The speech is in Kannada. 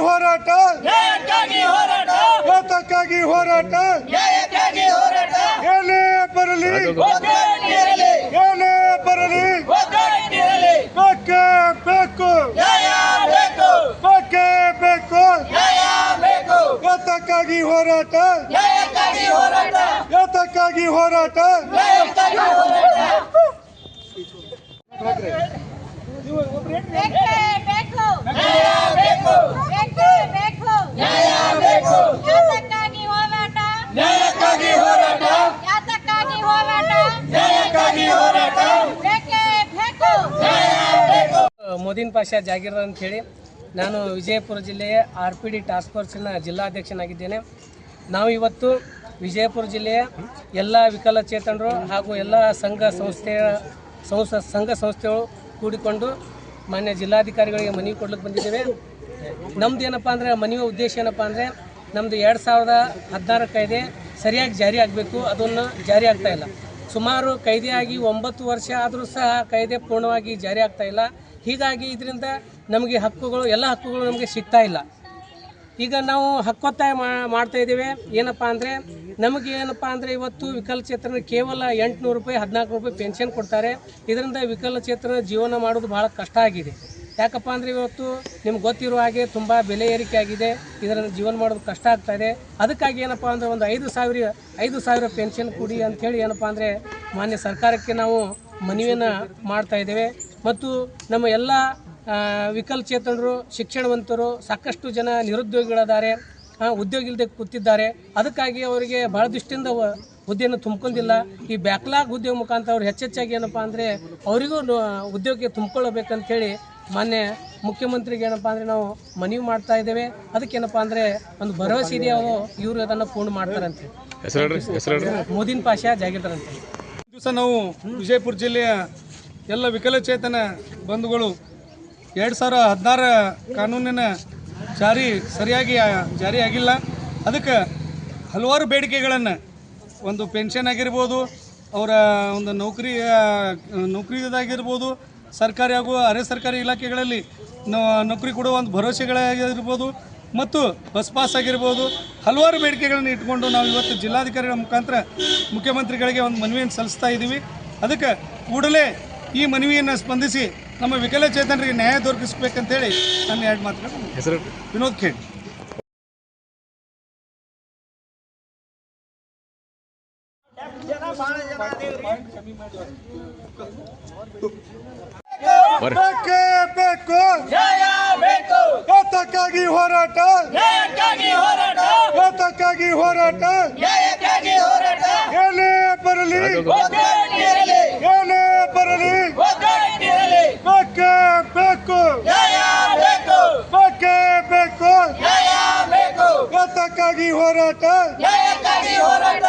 ಹೋರಾಟ ನ್ಯಾಯಕ್ಕಾಗಿ ಹೋರಾಟ ಯಾತಕ್ಕಾಗಿ ಹೋರಾಟ ನ್ಯಾಯಕ್ಕಾಗಿ ಹೋರಾಟ ಏನೇ ಬರಲಿ ಒಗ್ಗಟ್ಟಿರಲಿ ಏನೇ ಬರಲಿ ಒಗ್ಗಟ್ಟಿರಲಿ ಬೇಕೇ ಬೇಕು ನ್ಯಾಯ ಬೇಕು ಬೇಕೇ ಬೇಕು ನ್ಯಾಯ ಬೇಕು ಯಾತಕ್ಕಾಗಿ ಹೋರಾಟ ನ್ಯಾಯಕ್ಕಾಗಿ ಹೋರಾಟ ಯಾತಕ್ಕಾಗಿ ಹೋರಾಟ ನ್ಯಾಯಕ್ಕಾಗಿ ಹೋರಾಟ ಬೇಕೇ ಬೇಕು ನ್ಯಾಯ ಬೇಕು ಬೇಕೇ ಬೇಕು ನ್ಯಾಯ ಬೇಕು ಯಾತಕ್ಕಾಗಿ ಹೋರಾಟ ನ್ಯಾಯಕ್ಕಾಗಿ ಹೋರಾಟ ಯಾತಕ್ಕಾಗಿ ಹೋರಾಟ ನ್ಯಾಯಕ್ಕಾಗಿ ಹೋರಾಟ ಬೇಕೇ ಬೇಕು ಮೋದಿನ್ ಪಾಷ ಜಾಗೀರ್ ಅಂತ ಹೇಳಿ ನಾನು ವಿಜಯಪುರ ಜಿಲ್ಲೆಯ ಆರ್ ಪಿ ಡಿ ಟಾಸ್ಕ್ ಫೋರ್ಸಿನ ಜಿಲ್ಲಾಧ್ಯಕ್ಷನಾಗಿದ್ದೇನೆ. ನಾವು ಇವತ್ತು ವಿಜಯಪುರ ಜಿಲ್ಲೆಯ ಎಲ್ಲ ವಿಕಲಚೇತನರು ಹಾಗೂ ಎಲ್ಲ ಸಂಘ ಸಂಸ್ಥೆಯ ಸಂಸ ಸಂಘ ಸಂಸ್ಥೆಗಳು ಕೂಡಿಕೊಂಡು ಮಾನ್ಯ ಜಿಲ್ಲಾಧಿಕಾರಿಗಳಿಗೆ ಮನವಿ ಕೊಡ್ಲಿಕ್ಕೆ ಬಂದಿದ್ದೇವೆ. ನಮ್ದು ಏನಪ್ಪ ಅಂದರೆ ಮನವಿ ಉದ್ದೇಶ ಏನಪ್ಪ ಅಂದರೆ ನಮ್ಮದು ಎರಡು ಸಾವಿರದ ಹದಿನಾರು ಕಾಯ್ದೆ ಸರಿಯಾಗಿ ಜಾರಿ ಆಗಬೇಕು, ಅದನ್ನು ಜಾರಿ ಆಗ್ತಾಯಿಲ್ಲ ಸುಮಾರು ಕಾಯ್ದೆಯಾಗಿ ಒಂಬತ್ತು ವರ್ಷ ಆದರೂ ಸಹ ಕಾಯ್ದೆ ಪೂರ್ಣವಾಗಿ ಜಾರಿ ಆಗ್ತಾಯಿಲ್ಲ ಹೀಗಾಗಿ ಇದರಿಂದ ನಮಗೆ ಹಕ್ಕುಗಳು, ಎಲ್ಲ ಹಕ್ಕುಗಳು ನಮಗೆ ಸಿಗ್ತಾ ಇಲ್ಲ. ಈಗ ನಾವು ಹಕ್ಕೊತ್ತಾಯ ಮಾಡ್ತಾ ಇದ್ದೇವೆ. ಏನಪ್ಪ ಅಂದರೆ, ನಮಗೆ ಏನಪ್ಪ ಅಂದರೆ ಇವತ್ತು ವಿಕಲಚೇತನ ಕೇವಲ ಎಂಟುನೂರು ರೂಪಾಯಿ, ಹದಿನಾಲ್ಕು ರೂಪಾಯಿ ಪೆನ್ಷನ್ ಕೊಡ್ತಾರೆ. ಇದರಿಂದ ವಿಕಲಚೇತನ ಜೀವನ ಮಾಡೋದು ಭಾಳ ಕಷ್ಟ ಆಗಿದೆ. ಯಾಕಪ್ಪ ಅಂದರೆ ಇವತ್ತು ನಿಮ್ಗೆ ಗೊತ್ತಿರುವ ಹಾಗೆ ತುಂಬ ಬೆಲೆ ಏರಿಕೆ ಆಗಿದೆ. ಇದರಿಂದ ಜೀವನ ಮಾಡೋದು ಕಷ್ಟ ಆಗ್ತಾ ಇದೆ. ಅದಕ್ಕಾಗಿ ಏನಪ್ಪ ಅಂದರೆ ಒಂದು ಐದು ಸಾವಿರ ಐದು ಸಾವಿರ ಪೆನ್ಷನ್ ಕೊಡಿ ಅಂಥೇಳಿ ಏನಪ್ಪ ಅಂದರೆ ಮಾನ್ಯ ಸರ್ಕಾರಕ್ಕೆ ನಾವು ಮನವಿಯನ್ನು ಮಾಡ್ತಾ ಇದ್ದೇವೆ. ಮತ್ತು ನಮ್ಮ ಎಲ್ಲ ವಿಕಲಚೇತನರು ಶಿಕ್ಷಣವಂತರು ಸಾಕಷ್ಟು ಜನ ನಿರುದ್ಯೋಗಿಗಳಿದ್ದಾರೆ ಉದ್ಯೋಗ ಇಲ್ಲದೆ ಕೂತಿದ್ದಾರೆ. ಅದಕ್ಕಾಗಿ ಅವರಿಗೆ ಭಾಳ ದೃಷ್ಟಿಯಿಂದ ಹುದ್ದೆಯನ್ನು ತುಂಬ್ಕೊಂಡಿಲ್ಲ. ಈ ಬ್ಯಾಕ್ಲಾಗ್ ಉದ್ಯೋಗ ಮುಖಾಂತರ ಅವ್ರು ಹೆಚ್ಚೆಚ್ಚಾಗಿ ಏನಪ್ಪ ಅಂದರೆ ಅವರಿಗೂ ನ- ಉದ್ಯೋಗಕ್ಕೆ ತುಂಬಿಕೊಳ್ಳಬೇಕಂತೇಳಿ ಮಾನ್ಯ ಮುಖ್ಯಮಂತ್ರಿಗೆ ಏನಪ್ಪ ಅಂದರೆ ನಾವು ಮನವಿ ಮಾಡ್ತಾ ಇದ್ದೇವೆ. ಅದಕ್ಕೇನಪ್ಪ ಅಂದರೆ ಒಂದು ಭರವಸೆ ಇದೆ ಅವರು ಇವರು ಅದನ್ನು ಪೂರ್ಣ ಮಾಡ್ತಾರಂತೆ. ಮೋದಿನ ಪಾಷಾ ಜಾಗಿರ್ತಾರಂತೆ ದಿವಸ ನಾವು ವಿಜಯಪುರ ಜಿಲ್ಲೆಯ ಎಲ್ಲ ವಿಕಲಚೇತನ ಬಂಧುಗಳು ಎರಡು ಸಾವಿರ ಹದಿನಾರ ಕಾನೂನಿನ ಜಾರಿ ಸರಿಯಾಗಿ ಜಾರಿಯಾಗಿಲ್ಲ ಅದಕ್ಕೆ ಹಲವಾರು ಬೇಡಿಕೆಗಳನ್ನು, ಒಂದು ಪೆನ್ಷನ್ ಆಗಿರ್ಬೋದು, ಅವರ ಒಂದು ನೌಕರಿ ನೌಕರಿದಾಗಿರ್ಬೋದು ಸರ್ಕಾರಿ ಹಾಗೂ ಅರೆ ಸರ್ಕಾರಿ ಇಲಾಖೆಗಳಲ್ಲಿ ನೌಕರಿ ಕೊಡುವ ಒಂದು ಭರವಸೆಗಳಾಗಿರ್ಬೋದು, ಮತ್ತು ಬಸ್ ಪಾಸ್ ಆಗಿರ್ಬೋದು, ಹಲವಾರು ಬೇಡಿಕೆಗಳನ್ನು ಇಟ್ಕೊಂಡು ನಾವು ಇವತ್ತು ಜಿಲ್ಲಾಧಿಕಾರಿಗಳ ಮುಖಾಂತರ ಮುಖ್ಯಮಂತ್ರಿಗಳಿಗೆ ಒಂದು ಮನವಿಯನ್ನು ಸಲ್ಲಿಸ್ತಾ ಇದ್ದೀವಿ ಅದಕ್ಕೆ ಕೂಡಲೇ ಈ ಮನವಿಯನ್ನು ಸ್ಪಂದಿಸಿ ನಮ್ಮ ವಿಕಲಚೇತನರಿಗೆ ನ್ಯಾಯ ದೊರಕಿಸ್ಬೇಕಂತೇಳಿ ನನ್ನ ಎರಡು ಮಾತುಗಳು. ವಿನೋದ್ ಖೇಡ್. ಬೇಕೇ. ಬೇಕು. ನ್ಯಾಯ ಬೇಕು. ಯಾತಕ್ಕಾಗಿ ಹೋರಾಟ ನ್ಯಾಯಕ್ಕಾಗಿ ಹೋರಾಟ ಯಾತಕ್ಕಾಗಿ ಹೋರಾಟ ನ್ಯಾಯಕ್ಕಾಗಿ ಹೋರಾಟ ಏನೇ ಬರಲಿ. ಒಗ್ಗಟ್ಟಿರಲಿ ಏನೇ ಬರಲಿ. ಹೋರಾಟ. ನ್ಯಾಯಕ್ಕಾಗಿ ಹೋರಾಟ.